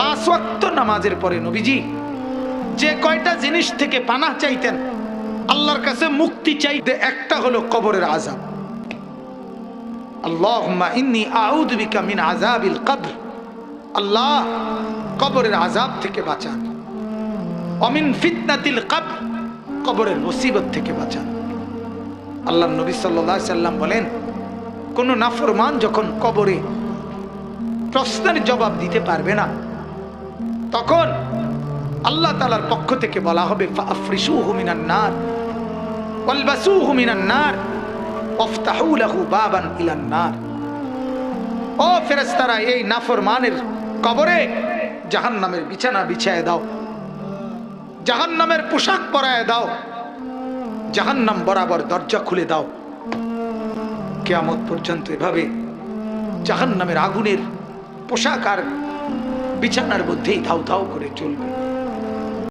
পাঁচ ওয়াক্ত নামাজের পরে নবীজি যে কয়টা জিনিস থেকে পানা চাইতেন, আল্লাহর কাছে মুক্তি চাইতে একটা হলো কবরের আজাব আল্লাহুম্মা ইন্নী আউযু বিকা মিন আযাবিল কবর। আল্লাহ কবরের আজাব থেকে বাঁচান। অমিন ফিতনাতিল কবর, কবরের মুসিবত থেকে বাঁচান। আল্লাহ নবী আলাইহি সাল্লাম বলেন, কোন নাফরমান যখন কবরে প্রশ্নের জবাব দিতে পারবে না তখন আল্লাহ তালার পক্ষ থেকে বলা হবে ফাফরিসুহু মিনান নার, ওয়ালবাসুহু মিনান নার, ওয়াফতাহু বাবান ইলান ও ফেরেশতারা, এই নাফরমানের কবরে জাহান্নামের বিছানা বিছায় দাও, জাহান্নামের পোশাক পরায় দাও, জাহান্নাম বরাবর দরজা খুলে দাও। কেয়ামত পর্যন্ত এভাবে জাহান্নামের আগুনের পোশাক আর বিছানার মধ্যেই ধাউ ধাউ করে চলবে।